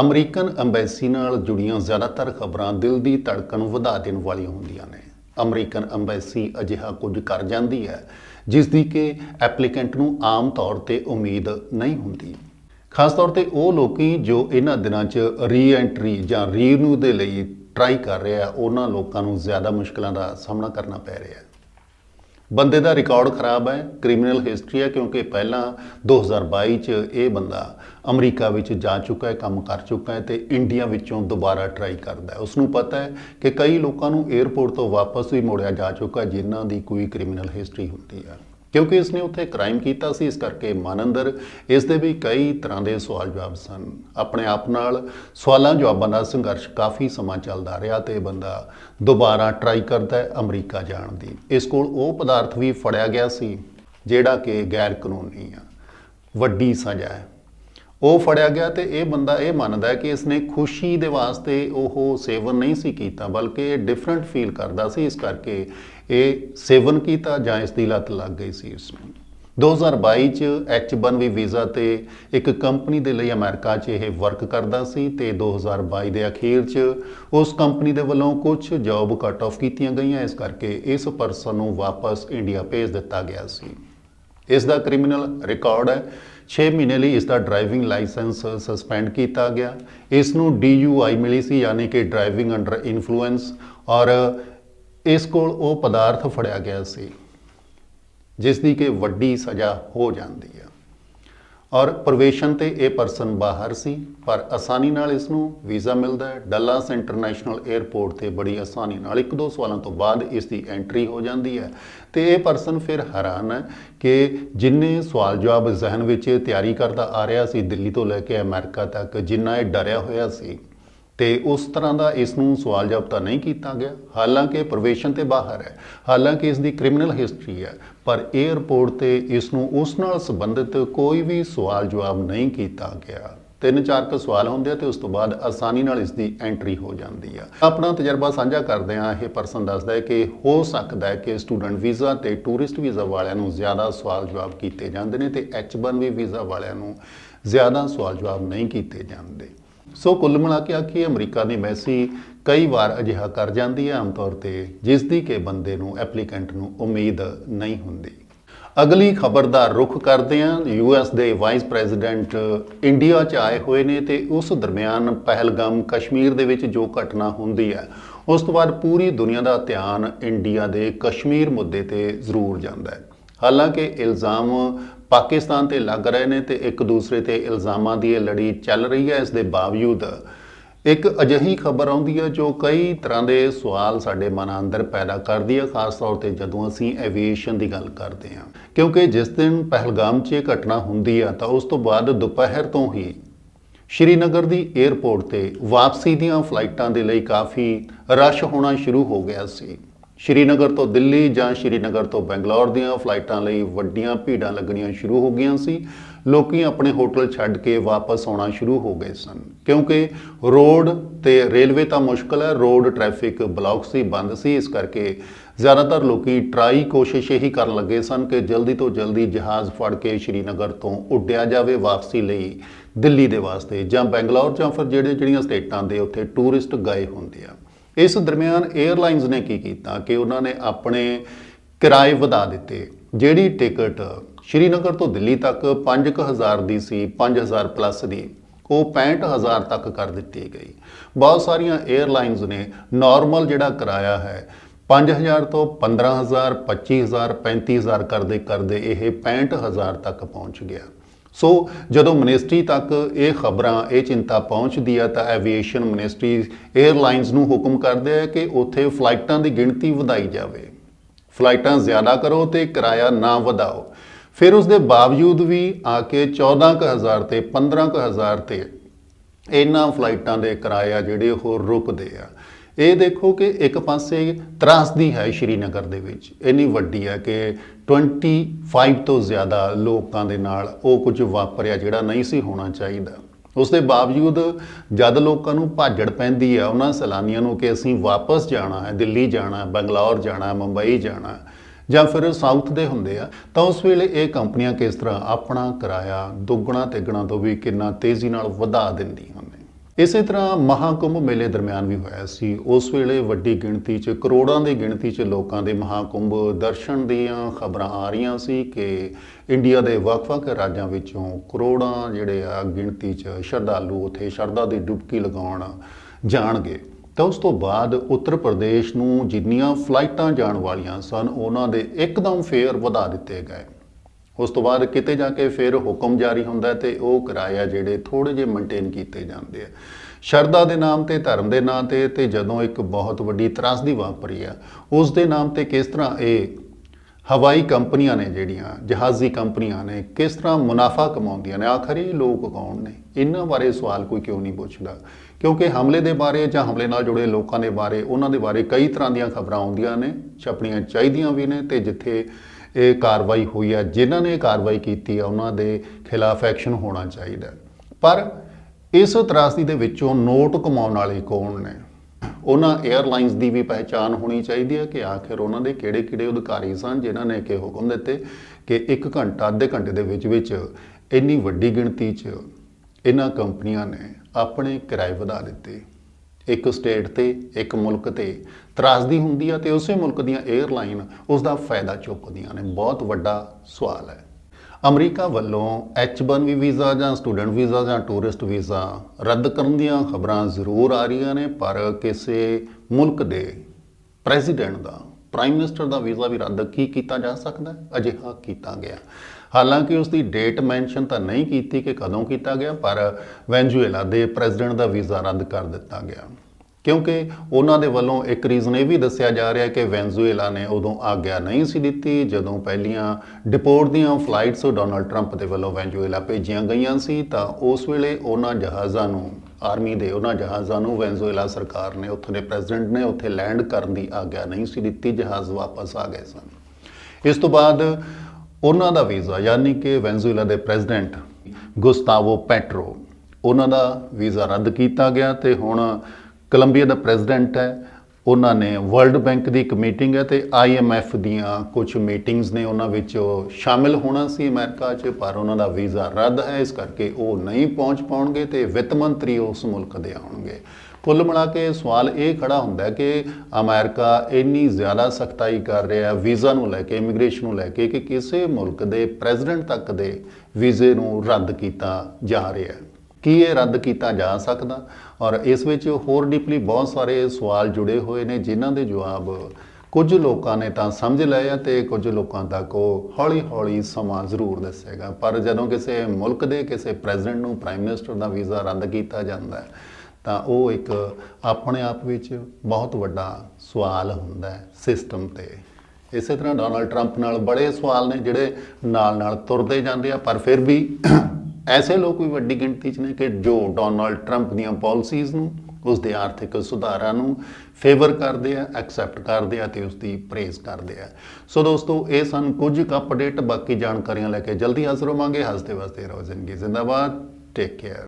American embassy ਨਾਲ ਜੁੜੀਆਂ ਜ਼ਿਆਦਾਤਰ ਖਬਰਾਂ ਦਿਲ ਦੀ ਧੜਕਣ ਵਧਾ ਦੇਣ ਵਾਲੀਆਂ ਹੁੰਦੀਆਂ ਨੇ। ਅਮਰੀਕਨ ਐਮਬੈਸੀ ਅਜਿਹਾ ਕੁਝ ਕਰ ਜਾਂਦੀ ਹੈ ਜਿਸ ਦੀ ਕਿ ਐਪਲੀਕੈਂਟ ਨੂੰ ਆਮ ਤੌਰ ਤੇ ਉਮੀਦ ਨਹੀਂ ਹੁੰਦੀ। ਖਾਸ ਤੌਰ ਤੇ ਉਹ ਲੋਕੀ ਜੋ ਇਹਨਾਂ ਦਿਨਾਂ 'ਚ ਰੀਐਂਟਰੀ ਜਾਂ ਰੀਨਿਊ ਦੇ ਲਈ ਟਰਾਈ ਕਰ ਰਿਹਾ, ਉਹਨਾਂ ਲੋਕਾਂ ਨੂੰ ਜ਼ਿਆਦਾ ਮੁਸ਼ਕਲਾਂ ਦਾ ਸਾਹਮਣਾ ਕਰਨਾ ਪੈ ਰਿਹਾ ਹੈ। ਬੰਦੇ ਦਾ ਰਿਕਾਰਡ ਖਰਾਬ ਹੈ, ਕ੍ਰਿਮੀਨਲ ਹਿਸਟਰੀ ਹੈ, ਕਿਉਂਕਿ ਪਹਿਲਾਂ 2022 ਚ ਇਹ ਬੰਦਾ ਅਮਰੀਕਾ ਵਿੱਚ ਜਾ ਚੁੱਕਾ ਹੈ, ਕੰਮ ਕਰ ਚੁੱਕਾ ਹੈ ਤੇ ਇੰਡੀਆ ਵਿੱਚੋਂ ਦੁਬਾਰਾ ਟਰਾਈ ਕਰਦਾ ਹੈ। ਉਸ ਨੂੰ ਪਤਾ ਹੈ ਕਿ ਕਈ ਲੋਕਾਂ ਨੂੰ 에ਅਰਪੋਰਟ ਤੋਂ ਵਾਪਸ ਵੀ ਮੋੜਿਆ ਜਾ ਚੁੱਕਾ ਜਿਨ੍ਹਾਂ ਦੀ ਕੋਈ ਕ੍ਰਿਮੀਨਲ ਹਿਸਟਰੀ ਹੁੰਦੀ ਹੈ। ਕਿਉਂਕਿ ਇਸਨੇ ਉੱਥੇ ਕ੍ਰਾਈਮ ਕੀਤਾ ਸੀ, ਇਸ ਕਰਕੇ ਮਨ ਅੰਦਰ ਇਸ ਦੇ ਵੀ ਕਈ ਤਰ੍ਹਾਂ ਦੇ ਸਵਾਲ ਜਵਾਬ ਸਨ। ਆਪਣੇ ਆਪ ਨਾਲ ਸਵਾਲਾਂ ਜਵਾਬਾਂ ਦਾ ਸੰਘਰਸ਼ ਕਾਫੀ ਸਮਾਂ ਚੱਲਦਾ ਰਿਹਾ ਤੇ ਬੰਦਾ ਦੁਬਾਰਾ ਟਰਾਈ ਕਰਦਾ ਹੈ ਅਮਰੀਕਾ ਜਾਣ ਦੀ। ਇਸ ਕੋਲ ਉਹ ਪਦਾਰਥ ਵੀ ਫੜਿਆ ਗਿਆ ਸੀ, ਜਿਹੜਾ ਕਿ ਗੈਰ ਕਾਨੂੰਨੀ ਆ। ਵੱਡੀ ਸਜ਼ਾ ਹੈ। ਉਹ ਫੜਿਆ ਗਿਆ ਤੇ ਇਹ ਬੰਦਾ ਇਹ ਮੰਨਦਾ ਹੈ ਕਿ ਇਸਨੇ ਖੁਸ਼ੀ ਦੇ ਵਾਸਤੇ ਉਹ ਸੇਵਨ ਨਹੀਂ ਸੀ ਕੀਤਾ, ਬਲਕਿ ਇਹ ਡਿਫਰੈਂਟ ਫੀਲ ਕਰਦਾ ਸੀ। ਇਸ ਕਰਕੇ ਇਹ ਸੇਵਨ ਕੀਤਾ ਜਾਂ ਇਸ ਦੀ ਲਤ ਲੱਗ ਗਈ ਸੀ ਇਸ ਨੂੰ 2022 ਚ H1B ਵੀਜ਼ਾ ਤੇ ਇੱਕ ਕੰਪਨੀ ਦੇ ਲਈ ਅਮਰੀਕਾ 'ਚ ਇਹ ਵਰਕ ਕਰਦਾ ਸੀ ਤੇ 2022 ਦੇ ਅਖੀਰ 'ਚ ਉਸ ਕੰਪਨੀ ਦੇ ਵੱਲੋਂ ਕੁਝ ਜੌਬ ਕੱਟ ਆਫ ਕੀਤੀਆਂ ਗਈਆਂ। ਇਸ ਕਰਕੇ ਇਸ ਪਰਸਨ ਨੂੰ ਵਾਪਸ ਇੰਡੀਆ ਭੇਜ ਦਿੱਤਾ ਗਿਆ ਸੀ। ਇਸ ਦਾ ਕ੍ਰਿਮੀਨਲ ਰਿਕਾਰਡ ਹੈ। 6 ਮਹੀਨੇ ਲਈ ਇਸ ਦਾ ਡਰਾਈਵਿੰਗ ਲਾਇਸੈਂਸ ਸਸਪੈਂਡ ਕੀਤਾ ਗਿਆ। ਇਸ ਨੂੰ DUI ਮਿਲੀ ਸੀ, ਯਾਨੀ ਕਿ ਡਰਾਈਵਿੰਗ ਅੰਡਰ ਇਨਫਲੂਐਂਸ ਔਰ ਇਸ ਕੋਲ ਉਹ ਪਦਾਰਥ ਫੜਿਆ ਗਿਆ ਸੀ, ਜਿਸ ਦੀ ਕਿ ਵੱਡੀ ਸਜ਼ਾ ਹੋ ਜਾਂਦੀ ਹੈ। ਔਰ ਪ੍ਰਵੇਸ਼ਨ ਤੇ ਇਹ ਪਰਸਨ ਬਾਹਰ ਸੀ, ਪਰ ਆਸਾਨੀ ਨਾਲ ਇਸ ਨੂੰ ਵੀਜ਼ਾ ਮਿਲਦਾ ਹੈ। ਡੱਲਾਸ ਇੰਟਰਨੈਸ਼ਨਲ 에ਅਰਪੋਰਟ ਤੇ ਬੜੀ ਆਸਾਨੀ ਨਾਲ ਇੱਕ ਦੋ ਸਵਾਲਾਂ ਤੋਂ ਬਾਅਦ ਇਸ ਦੀ ਐਂਟਰੀ ਹੋ ਜਾਂਦੀ ਹੈ। ਤੇ ਇਹ ਪਰਸਨ ਫਿਰ ਹੈਰਾਨ ਹੈ ਕਿ ਜਿੰਨੇ ਸਵਾਲ ਜਵਾਬ ਜ਼ਹਿਨ ਵਿੱਚ ਤਿਆਰੀ ਕਰਦਾ ਆ ਰਿਹਾ ਸੀ, ਦਿੱਲੀ ਤੋਂ ਲੈ ਕੇ ਅਮਰੀਕਾ ਤੱਕ ਜਿੰਨਾ ਇਹ ਡਰਿਆ ਹੋਇਆ ਸੀ। ਤੇ ਉਸ ਤਰ੍ਹਾਂ ਦਾ ਇਸ ਨੂੰ ਸਵਾਲ ਜਵਾਬ ਤਾਂ ਨਹੀਂ ਕੀਤਾ ਗਿਆ। ਹਾਲਾਂਕਿ ਪ੍ਰਵੇਸ਼ਨ ਤੇ ਬਾਹਰ ਹੈ। ਹਾਲਾਂਕਿ ਇਸ ਦੀ ਕ੍ਰਿਮੀਨਲ ਹਿਸਟਰੀ ਹੈ, ਪਰ 에ਅਰਪੋਰਟ ਤੇ ਇਸ ਨੂੰ ਉਸ ਨਾਲ ਸੰਬੰਧਿਤ ਕੋਈ ਵੀ ਸਵਾਲ ਜਵਾਬ ਨਹੀਂ ਕੀਤਾ ਗਿਆ। ਤਿੰਨ ਚਾਰ ਕੁ ਸਵਾਲ ਹੁੰਦੇ ਆ ਤੇ ਉਸ ਤੋਂ ਬਾਅਦ ਆਸਾਨੀ ਨਾਲ ਇਸ ਦੀ ਐਂਟਰੀ ਹੋ ਜਾਂਦੀ ਆ। ਆਪਣਾ ਤਜਰਬਾ ਸਾਂਝਾ ਕਰਦੇ ਆ ਇਹ ਪਰਸਨ ਦੱਸਦਾ ਹੈ ਕਿ ਹੋ ਸਕਦਾ ਹੈ ਕਿ ਸਟੂਡੈਂਟ ਵੀਜ਼ਾ ਤੇ ਟੂਰਿਸਟ ਵੀਜ਼ਾ ਵਾਲਿਆਂ ਨੂੰ ਜ਼ਿਆਦਾ ਸਵਾਲ ਜਵਾਬ ਕੀਤੇ ਜਾਂਦੇ ਨੇ ਤੇ H1B ਵੀਜ਼ਾ ਵਾਲਿਆਂ ਨੂੰ ਜ਼ਿਆਦਾ ਸਵਾਲ ਜਵਾਬ ਨਹੀਂ ਕੀਤੇ ਜਾਂਦੇ। ਸੋ ਕੁੱਲ ਮਿਲਾ ਕੇ ਆਖੀਏ, ਅਮਰੀਕਾ ਦੀ ਮੈਸੀ ਕਈ ਵਾਰ ਅਜਿਹਾ ਕਰ ਜਾਂਦੀ ਹੈ, ਆਮ ਤੌਰ ਤੇ ਜਿਸ ਦੀ ਕਿ ਬੰਦੇ ਨੂੰ, ਐਪਲੀਕੈਂਟ ਨੂੰ ਉਮੀਦ ਨਹੀਂ ਹੁੰਦੀ। ਅਗਲੀ ਖਬਰ ਦਾ ਰੁਖ ਕਰਦੇ ਹਾਂ। ਯੂਐਸ ਦੇ ਵਾਈਸ ਪ੍ਰੈਜ਼ੀਡੈਂਟ ਇੰਡੀਆ 'ਚ ਆਏ ਹੋਏ ਨੇ ਤੇ ਉਸ ਦਰਮਿਆਨ ਪਹਿਲਗਾਮ ਕਸ਼ਮੀਰ ਦੇ ਵਿੱਚ ਜੋ ਘਟਨਾ ਹੁੰਦੀ ਹੈ, ਉਸ ਤੋਂ ਬਾਅਦ ਪੂਰੀ ਦੁਨੀਆ ਦਾ ਧਿਆਨ ਇੰਡੀਆ ਦੇ ਕਸ਼ਮੀਰ ਮੁੱਦੇ ਤੇ ਜ਼ਰੂਰ ਜਾਂਦਾ ਹੈ। ਹਾਲਾਂਕਿ ਇਲਜ਼ਾਮ ਪਾਕਿਸਤਾਨ ਤੇ ਲੱਗ ਰਹੇ ਨੇ ਤੇ ਇੱਕ ਦੂਸਰੇ ਤੇ ਇਲਜ਼ਾਮਾਂ ਦੀ ਇਹ ਲੜੀ ਚੱਲ ਰਹੀ ਹੈ। ਇਸ ਦੇ ਬਾਵਜੂਦ ਇੱਕ ਅਜਿਹੀ ਖਬਰ ਆਉਂਦੀ ਹੈ ਜੋ ਕਈ ਤਰ੍ਹਾਂ ਦੇ ਸਵਾਲ ਸਾਡੇ ਮਨ ਅੰਦਰ ਪੈਦਾ ਕਰਦੀ ਹੈ, ਖਾਸ ਤੌਰ ਤੇ ਜਦੋਂ ਅਸੀਂ ਐਵੀਏਸ਼ਨ ਦੀ ਗੱਲ ਕਰਦੇ ਹਾਂ। ਕਿਉਂਕਿ ਜਿਸ ਦਿਨ ਪਹਿਲਗਾਮ 'ਚ ਇਹ ਘਟਨਾ ਹੁੰਦੀ ਆ, ਤਾਂ ਉਸ ਤੋਂ ਬਾਅਦ ਦੁਪਹਿਰ ਤੋਂ ਹੀ ਸ਼੍ਰੀਨਗਰ ਦੀ 에ਅਰਪੋਰਟ ਤੇ ਵਾਪਸੀ ਦੀਆਂ ਫਲਾਈਟਾਂ ਦੇ ਲਈ ਕਾਫੀ ਰਸ਼ ਹੋਣਾ ਸ਼ੁਰੂ ਹੋ ਗਿਆ ਸੀ। ਸ਼੍ਰੀਨਗਰ ਤੋਂ ਦਿੱਲੀ ਜਾਂ ਸ਼੍ਰੀਨਗਰ ਤੋਂ ਬੈਂਗਲੌਰ ਦੀਆਂ ਫਲਾਈਟਾਂ ਲਈ ਵੱਡੀਆਂ ਭੀੜਾਂ ਲੱਗਣੀਆਂ ਸ਼ੁਰੂ ਹੋ ਗਈਆਂ ਸੀ। ਲੋਕੀ ਆਪਣੇ ਹੋਟਲ ਛੱਡ ਕੇ ਵਾਪਸ ਆਉਣਾ ਸ਼ੁਰੂ ਹੋ ਗਏ ਸਨ। ਕਿਉਂਕਿ ਰੋਡ ਤੇ ਰੇਲਵੇ ਤਾਂ ਮੁਸ਼ਕਲ ਹੈ, ਰੋਡ ਟ੍ਰੈਫਿਕ ਬਲੌਕ ਸੀ, ਬੰਦ ਸੀ। ਇਸ ਕਰਕੇ ਜ਼ਿਆਦਾਤਰ ਲੋਕੀ ਟਰਾਈ ਕੋਸ਼ਿਸ਼ ਇਹੀ ਕਰਨ ਲੱਗੇ ਸਨ ਕਿ ਜਲਦੀ ਤੋਂ ਜਲਦੀ ਜਹਾਜ਼ ਫੜ ਕੇ ਸ਼੍ਰੀਨਗਰ ਤੋਂ ਉੱਡਿਆ ਜਾਵੇ ਵਾਪਸੀ ਲਈ ਦਿੱਲੀ ਦੇ ਵਾਸਤੇ ਜਾਂ ਬੈਂਗਲੌਰ ਜਾਂ ਫਿਰ ਜਿਹੜੇ ਜਿਹੜੀਆਂ ਸਟੇਟਾਂ ਦੇ ਉੱਥੇ ਟੂਰਿਸਟ ਗਏ ਹੁੰਦੇ ਆ। ਇਸ ਦਰਮਿਆਨ 에ਅਰਲਾਈਨਸ ਨੇ ਕੀ ਕੀਤਾ ਕਿ ਉਹਨਾਂ ਨੇ ਆਪਣੇ ਕਿਰਾਏ ਵਧਾ ਦਿੱਤੇ, ਜਿਹੜੀ ਟਿਕਟ ਸ਼੍ਰੀਨਗਰ ਤੋਂ ਦਿੱਲੀ ਤੱਕ 5000 ਦੀ ਸੀ 5000 ਪਲੱਸ ਦੀ, ਉਹ 65000 ਤੱਕ ਕਰ ਦਿੱਤੀ ਗਈ। ਬਹੁਤ ਸਾਰੀਆਂ 에ਅਰਲਾਈਨਸ ਨੇ ਨਾਰਮਲ ਜਿਹੜਾ ਕਿਰਾਇਆ ਹੈ 5000 ਤੋਂ 15000 25000 35000 ਕਰਦੇ ਕਰਦੇ ਇਹ 65000 ਤੱਕ ਪਹੁੰਚ ਗਿਆ। ਸੋ ਜਦੋਂ ਮਿਨਿਸਟਰੀ ਤੱਕ ਇਹ ਖਬਰਾਂ, ਇਹ ਚਿੰਤਾ ਪਹੁੰਚਦੀ ਆ, ਤਾਂ ਐਵੀਏਸ਼ਨ ਮਿਨਿਸਟਰੀ 에ਅਰਲਾਈਨਸ ਨੂੰ ਹੁਕਮ ਕਰਦੇ ਹੈ ਕਿ ਉੱਥੇ ਫਲਾਈਟਾਂ ਦੀ ਗਿਣਤੀ ਵਧਾਈ ਜਾਵੇ। ਫਲਾਈਟਾਂ ਜ਼ਿਆਦਾ ਕਰੋ ਤੇ ਕਿਰਾਇਆ ਨਾ ਵਧਾਓ। ਫਿਰ ਉਸ ਦੇ ਬਾਵਜੂਦ ਵੀ ਆ ਕੇ 14000 ਤੇ 15000 ਤੇ ਇਹਨਾਂ ਫਲਾਈਟਾਂ ਦੇ ਕਿਰਾਇਆ ਜਿਹੜੇ ਉਹ ਰੁਕਦੇ ਆ। ਇਹ ਦੇਖੋ ਕਿ ਇੱਕ ਪਾਸੇ ਤਰਾਸਦੀ ਹੈ ਸ਼੍ਰੀਨਗਰ ਦੇ ਵਿੱਚ। ਇੰਨੀ ਵੱਡੀ ਹੈ ਕਿ 25 ਤੋਂ ਜ਼ਿਆਦਾ ਲੋਕਾਂ ਦੇ ਨਾਲ ਉਹ ਕੁਝ ਵਾਪਰਿਆ ਜਿਹੜਾ ਨਹੀਂ ਸੀ ਹੋਣਾ ਚਾਹੀਦਾ। ਉਸ ਦੇ ਬਾਵਜੂਦ ਜਦ ਲੋਕਾਂ ਨੂੰ ਭਾਜੜ ਪੈਂਦੀ ਹੈ, ਉਹਨਾਂ ਸੈਲਾਨੀਆਂ ਨੂੰ ਕਿ ਅਸੀਂ ਵਾਪਸ ਜਾਣਾ ਹੈ, ਦਿੱਲੀ ਜਾਣਾ ਬੰਗਲੌਰ ਜਾਣਾ ਮੁੰਬਈ ਜਾਣਾ ਜਾਂ ਫਿਰ ਸਾਊਥ ਦੇ ਹੁੰਦੇ ਆ, ਤਾਂ ਉਸ ਵੇਲੇ ਇਹ ਕੰਪਨੀਆਂ ਕਿਸ ਤਰ੍ਹਾਂ ਆਪਣਾ ਕਿਰਾਇਆ ਦੁੱਗਣਾ ਤਿੱਗਣਾ ਤੋਂ ਵੀ ਕਿੰਨਾ ਤੇਜ਼ੀ ਨਾਲ ਵਧਾ ਦਿੰਦੀਆਂ ਨੇ। ਇਸੇ ਤਰ੍ਹਾਂ ਮਹਾਕੁੰਭ ਮੇਲੇ ਦਰਮਿਆਨ ਵੀ ਹੋਇਆ ਸੀ। ਉਸ ਵੇਲੇ ਵੱਡੀ ਗਿਣਤੀ 'ਚ, ਕਰੋੜਾਂ ਦੀ ਗਿਣਤੀ 'ਚ ਲੋਕਾਂ ਦੇ ਮਹਾਕੁੰਭ ਦਰਸ਼ਨ ਦੀਆਂ ਖਬਰਾਂ ਆ ਰਹੀਆਂ ਸੀ ਕਿ ਇੰਡੀਆ ਦੇ ਵੱਖ-ਵੱਖ ਰਾਜਾਂ ਵਿੱਚੋਂ ਕਰੋੜਾਂ ਜਿਹੜੇ ਆ ਗਿਣਤੀ 'ਚ ਸ਼ਰਧਾਲੂ ਉੱਥੇ ਸ਼ਰਧਾ ਦੀ ਡੁਬਕੀ ਲਗਾਉਣ ਜਾਣਗੇ। ਤਾਂ ਉਸ ਤੋਂ ਬਾਅਦ ਉੱਤਰ ਪ੍ਰਦੇਸ਼ ਨੂੰ ਜਿੰਨੀਆਂ ਫਲਾਈਟਾਂ ਜਾਣ ਵਾਲੀਆਂ ਸਨ, ਉਹਨਾਂ ਦੇ ਇੱਕਦਮ ਫੇਅਰ ਵਧਾ ਦਿੱਤੇ ਗਏ। ਉਸ ਤੋਂ ਬਾਅਦ ਕਿਤੇ ਜਾ ਕੇ ਫਿਰ ਹੁਕਮ ਜਾਰੀ ਹੁੰਦਾ ਹੈ ਤੇ ਉਹ ਕਿਰਾਇਆ ਜਿਹੜੇ ਥੋੜੇ ਜਿਹੇ ਮੇਨਟੇਨ ਕੀਤੇ ਜਾਂਦੇ ਆ। ਸ਼ਰਧਾ ਦੇ ਨਾਮ ਤੇ, ਧਰਮ ਦੇ ਨਾਮ ਤੇ ਤੇ ਜਦੋਂ ਇੱਕ ਬਹੁਤ ਵੱਡੀ ਤਰਾਸਦੀ ਵਾਪਰੀ ਆ, ਉਸ ਦੇ ਨਾਮ ਤੇ ਕਿਸ ਤਰ੍ਹਾਂ ਇਹ ਹਵਾਈ ਕੰਪਨੀਆਂ ਨੇ ਜਿਹੜੀਆਂ, ਜਹਾਜ਼ੀ ਕੰਪਨੀਆਂ ਨੇ, ਕਿਸ ਤਰ੍ਹਾਂ ਮੁਨਾਫਾ ਕਮਾਉਂਦੀਆਂ ਨੇ, ਆਖਰ ਇਹ ਲੋਕ ਕੌਣ ਨੇ? ਇਹਨਾਂ ਬਾਰੇ ਸਵਾਲ ਕੋਈ ਕਿਉਂ ਨਹੀਂ ਪੁੱਛਦਾ। ਕਿਉਂਕਿ ਹਮਲੇ ਦੇ ਬਾਰੇ ਜਾਂ ਹਮਲੇ ਨਾਲ ਜੁੜੇ ਲੋਕਾਂ ਦੇ ਬਾਰੇ, ਉਹਨਾਂ ਦੇ ਬਾਰੇ ਕਈ ਤਰ੍ਹਾਂ ਦੀਆਂ ਖਬਰਾਂ ਆਉਂਦੀਆਂ ਨੇ, ਛਪਣੀਆਂ ਚਾਹੀਦੀਆਂ ਵੀ ਨੇ ਤੇ ਜਿੱਥੇ ਇਹ ਕਾਰਵਾਈ ਹੋਈ ਹੈ, ਜਿਨ੍ਹਾਂ ਨੇ ਇਹ ਕਾਰਵਾਈ ਕੀਤੀ ਹੈ, ਉਹਨਾਂ ਦੇ ਖਿਲਾਫ ਐਕਸ਼ਨ ਹੋਣਾ ਚਾਹੀਦਾ ਪਰ ਇਸ ਤਰਾਸਦੀ ਦੇ ਵਿੱਚੋਂ ਨੋਟ ਕਮਾਉਣ ਵਾਲੇ ਕੌਣ ਨੇ? ਉਹਨਾਂ 에ਅਰਲਾਈਨਸ ਦੀ ਵੀ ਪਹਿਚਾਣ ਹੋਣੀ ਚਾਹੀਦੀ ਹੈ ਕਿ ਆਖਿਰ ਉਹਨਾਂ ਦੇ ਕਿਹੜੇ-ਕਿਹੜੇ ਅਧਿਕਾਰੀ ਸਨ, ਜਿਨ੍ਹਾਂ ਨੇ ਕਿ ਹੁਕਮ ਦਿੱਤੇ ਕਿ 1 ਘੰਟਾ, ਅੱਧੇ ਘੰਟੇ ਦੇ ਵਿੱਚ ਵਿੱਚ ਇੰਨੀ ਵੱਡੀ ਗਿਣਤੀ 'ਚ ਇਹਨਾਂ ਕੰਪਨੀਆਂ ਨੇ ਆਪਣੇ ਕਿਰਾਏ ਵਧਾ ਦਿੱਤੇ। ਇੱਕ ਸਟੇਟ ਤੇ, ਇੱਕ ਮੁਲਕ ਤੇ ਤਰਾਸਦੀ ਹੁੰਦੀ ਆ ਤੇ ਉਸੇ ਮੁਲਕ ਦੀਆਂ 에ਅਰਲਾਈਨ ਉਸ ਦਾ ਫਾਇਦਾ ਚੁੱਕਦੀਆਂ ਨੇ। ਬਹੁਤ ਵੱਡਾ ਸਵਾਲ ਹੈ। ਅਮਰੀਕਾ ਵੱਲੋਂ H1B ਵੀਜ਼ਾ ਜਾਂ ਸਟੂਡੈਂਟ ਵੀਜ਼ਾ ਜਾਂ ਟੂਰਿਸਟ ਵੀਜ਼ਾ ਰੱਦ ਕਰਨ ਦੀਆਂ ਖਬਰਾਂ ਜ਼ਰੂਰ ਆ ਰਹੀਆਂ ਨੇ, ਪਰ ਕਿਸੇ ਮੁਲਕ ਦੇ ਪ੍ਰੈਜ਼ੀਡੈਂਟ ਦਾ ਪ੍ਰਾਈਮ ਮਿਨਿਸਟਰ ਦਾ ਵੀਜ਼ਾ ਵੀ ਰੱਦ ਕੀ ਕੀਤਾ ਜਾ ਸਕਦਾ ਹੈ? ਅਜਿਹਾ ਕੀਤਾ ਗਿਆ। ਹਾਲਾਂਕਿ ਉਸ ਦੀ ਡੇਟ ਮੈਂਸ਼ਨ ਤਾਂ ਨਹੀਂ ਕੀਤੀ ਕਿ ਕਦੋਂ ਕੀਤਾ ਗਿਆ, ਪਰ ਵੈਂਜੂਏਲਾ ਦੇ ਪ੍ਰੈਜ਼ੀਡੈਂਟ ਦਾ ਵੀਜ਼ਾ ਰੱਦ ਕਰ ਦਿੱਤਾ ਗਿਆ। ਕਿਉਂਕਿ ਉਹਨਾਂ ਦੇ ਵੱਲੋਂ ਇੱਕ ਰੀਜ਼ਨ ਇਹ ਵੀ ਦੱਸਿਆ ਜਾ ਰਿਹਾ ਕਿ ਵੈਨਜ਼ੂਏਲਾ ਨੇ ਉਦੋਂ ਆਗਿਆ ਨਹੀਂ ਸੀ ਦਿੱਤੀ, ਜਦੋਂ ਪਹਿਲੀਆਂ ਡਿਪੋਰਟ ਦੀਆਂ ਫਲਾਈਟਸ ਡੋਨਲਡ ਟਰੰਪ ਦੇ ਵੱਲੋਂ ਵੈਨਜ਼ੂਏਲਾ ਭੇਜੀਆਂ ਗਈਆਂ ਸੀ, ਤਾਂ ਉਸ ਵੇਲੇ ਉਹਨਾਂ ਜਹਾਜ਼ਾਂ ਨੂੰ ਆਰਮੀ ਦੇ ਉਹਨਾਂ ਜਹਾਜ਼ਾਂ ਨੂੰ ਵੈਨਜ਼ੂਏਲਾ ਸਰਕਾਰ ਨੇ, ਉੱਥੋਂ ਦੇ ਪ੍ਰੈਜ਼ੀਡੈਂਟ ਨੇ ਉੱਥੇ ਲੈਂਡ ਕਰਨ ਦੀ ਆਗਿਆ ਨਹੀਂ ਸੀ ਦਿੱਤੀ, ਜਹਾਜ਼ ਵਾਪਸ ਆ ਗਏ ਸਨ। ਇਸ ਤੋਂ ਬਾਅਦ ਉਹਨਾਂ ਦਾ ਵੀਜ਼ਾ, ਯਾਨੀ ਕਿ ਵੈਨਜ਼ੂਏਲਾ ਦੇ ਪ੍ਰੈਜ਼ੀਡੈਂਟ ਗੁਸਤਾਵੋ ਪੈਟਰੋ, ਉਹਨਾਂ ਦਾ ਵੀਜ਼ਾ ਰੱਦ ਕੀਤਾ ਗਿਆ ਤੇ ਹੁਣ ਕੋਲੰਬੀਆ ਦਾ ਪ੍ਰੈਜ਼ੀਡੈਂਟ ਹੈ। ਉਹਨਾਂ ਨੇ ਵਰਲਡ ਬੈਂਕ ਦੀ ਇੱਕ ਮੀਟਿੰਗ ਹੈ ਤੇ ਆਈਐਮਐਫ ਦੀਆਂ ਕੁਝ ਮੀਟਿੰਗਸ ਨੇ ਉਹਨਾਂ ਵਿੱਚ ਸ਼ਾਮਿਲ ਹੋਣਾ ਸੀ ਅਮਰੀਕਾ 'ਚ, ਪਰ ਉਹਨਾਂ ਦਾ ਵੀਜ਼ਾ ਰੱਦ ਹੈ, ਇਸ ਕਰਕੇ ਉਹ ਨਹੀਂ ਪਹੁੰਚ ਪਾਉਣਗੇ ਤੇ ਵਿੱਤ ਮੰਤਰੀ ਉਸ ਮੁਲਕ ਦੇ ਆਉਣਗੇ। ਕੁੱਲ ਮਿਲਾ ਕੇ ਸਵਾਲ ਇਹ ਖੜਾ ਹੁੰਦਾ ਕਿ ਅਮਰੀਕਾ ਇੰਨੀ ਜ਼ਿਆਦਾ ਸਖਤਾਈ ਕਰ ਰਿਹਾ, ਵੀਜ਼ਾ ਨੂੰ ਲੈ ਕੇ, ਇਮੀਗ੍ਰੇਸ਼ਨ ਨੂੰ ਲੈ ਕੇ ਕਿ ਕਿਸੇ ਮੁਲਕ ਦੇ ਪ੍ਰੈਜ਼ੀਡੈਂਟ ਤੱਕ ਦੇ ਵੀਜ਼ੇ ਨੂੰ ਰੱਦ ਕੀਤਾ ਜਾ ਰਿਹਾ ਹੈ। ਕੀ ਇਹ ਰੱਦ ਕੀਤਾ ਜਾ ਸਕਦਾ? ਔਰ ਇਸ ਵਿੱਚ ਹੋਰ ਡੀਪਲੀ ਬਹੁਤ ਸਾਰੇ ਸਵਾਲ ਜੁੜੇ ਹੋਏ ਨੇ, ਜਿਨ੍ਹਾਂ ਦੇ ਜਵਾਬ ਕੁਝ ਲੋਕਾਂ ਨੇ ਤਾਂ ਸਮਝ ਲਏ ਆ ਤੇ ਕੁਝ ਲੋਕਾਂ ਤੱਕ ਉਹ ਹੌਲੀ-ਹੌਲੀ ਸਮਾਂ ਜ਼ਰੂਰ ਦੱਸੇਗਾ। ਪਰ ਜਦੋਂ ਕਿਸੇ ਮੁਲਕ ਦੇ ਕਿਸੇ ਪ੍ਰੈਜ਼ੀਡੈਂਟ ਨੂੰ ਪ੍ਰਾਈਮ ਮਿਨਿਸਟਰ ਦਾ ਵੀਜ਼ਾ ਰੱਦ ਕੀਤਾ ਜਾਂਦਾ ਹੈ, ਤਾਂ ਉਹ ਇੱਕ ਆਪਣੇ ਆਪ ਵਿੱਚ ਬਹੁਤ ਵੱਡਾ ਸਵਾਲ ਹੁੰਦਾ ਹੈ ਸਿਸਟਮ ਤੇ। ਇਸੇ ਤਰ੍ਹਾਂ ਡੋਨਲਡ ਟਰੰਪ ਨਾਲ ਬੜੇ ਸਵਾਲ ਨੇ ਜਿਹੜੇ ਨਾਲ-ਨਾਲ ਤੁਰਦੇ ਜਾਂਦੇ ਆ, ਪਰ ਫਿਰ ਵੀ ਐਸੇ ਲੋਕ ਵੀ ਵੱਡੀ ਗਿਣਤੀ 'ਚ ਨੇ ਕਿ ਜੋ ਡੋਨਲਡ ਟਰੰਪ ਦੀਆਂ ਪਾਲਿਸੀਜ਼ ਨੂੰ ਉਸ ਦੇ ਆਰਥਿਕ ਸੁਧਾਰਾਂ ਨੂੰ ਫੇਵਰ ਕਰਦੇ ਆ ਐਕਸੈਪਟ ਕਰਦੇ ਆ ਤੇ ਉਸ ਦੀ ਪ੍ਰੇਜ਼ ਕਰਦੇ ਆ। ਸੋ ਦੋਸਤੋ, ਇਹ ਸਨ ਕੁਝ ਕੁ ਅਪਡੇਟ ਬਾਕੀ ਜਾਣਕਾਰੀਆਂ ਲੈ ਕੇ ਜਲਦੀ ਹਾਜ਼ਰ ਹੋਵਾਂਗੇ। ਹੱਸਦੇ ਵਸਦੇ ਰਹੋ ਜ਼ਿੰਦਗੀ ਜ਼ਿੰਦਾਬਾਦ। Take care